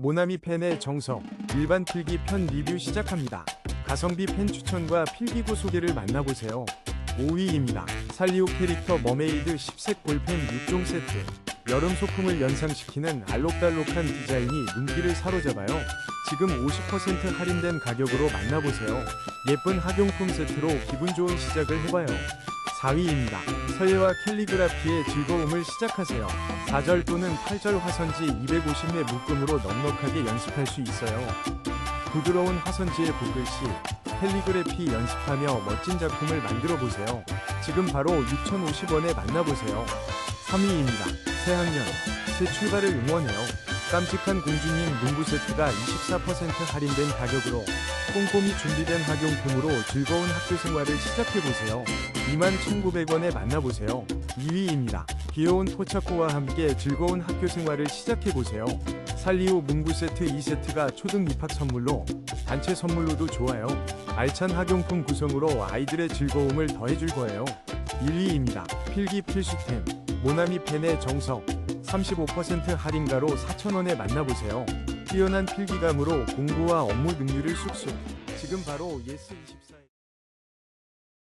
모나미 펜의 정석, 일반 필기 편 리뷰 시작합니다. 가성비 펜 추천과 필기구 소개를 만나보세요. 5위입니다. 살리오 캐릭터 머메이드 10색 볼펜 6종 세트. 여름 소품을 연상시키는 알록달록한 디자인이 눈길을 사로잡아요. 지금 50% 할인된 가격으로 만나보세요. 예쁜 학용품 세트로 기분 좋은 시작을 해봐요. 4위입니다. 서예와 캘리그라피의 즐거움을 시작하세요. 4절 또는 8절 화선지 250매 묶음으로 넉넉하게 연습할 수 있어요. 부드러운 화선지에 붓글씨, 캘리그래피 연습하며 멋진 작품을 만들어 보세요. 지금 바로 6,050원에 만나보세요. 3위입니다. 새 학년, 새 출발을 응원해요. 깜찍한 공주님 문구 세트가 24% 할인된 가격으로 꼼꼼히 준비된 학용품으로 즐거운 학교 생활을 시작해보세요. 21,900원에 만나보세요. 2위입니다. 귀여운 포차코와 함께 즐거운 학교 생활을 시작해보세요. 살리오 문구 세트 2세트가 초등 입학 선물로 단체 선물로도 좋아요. 알찬 학용품 구성으로 아이들의 즐거움을 더해줄 거예요. 1위입니다. 필기 필수템 모나미 펜의 정석 35% 할인가로 4,000원에 만나보세요. 뛰어난 필기감으로 공부와 업무 능률을 쑥쑥. 지금 바로 예스24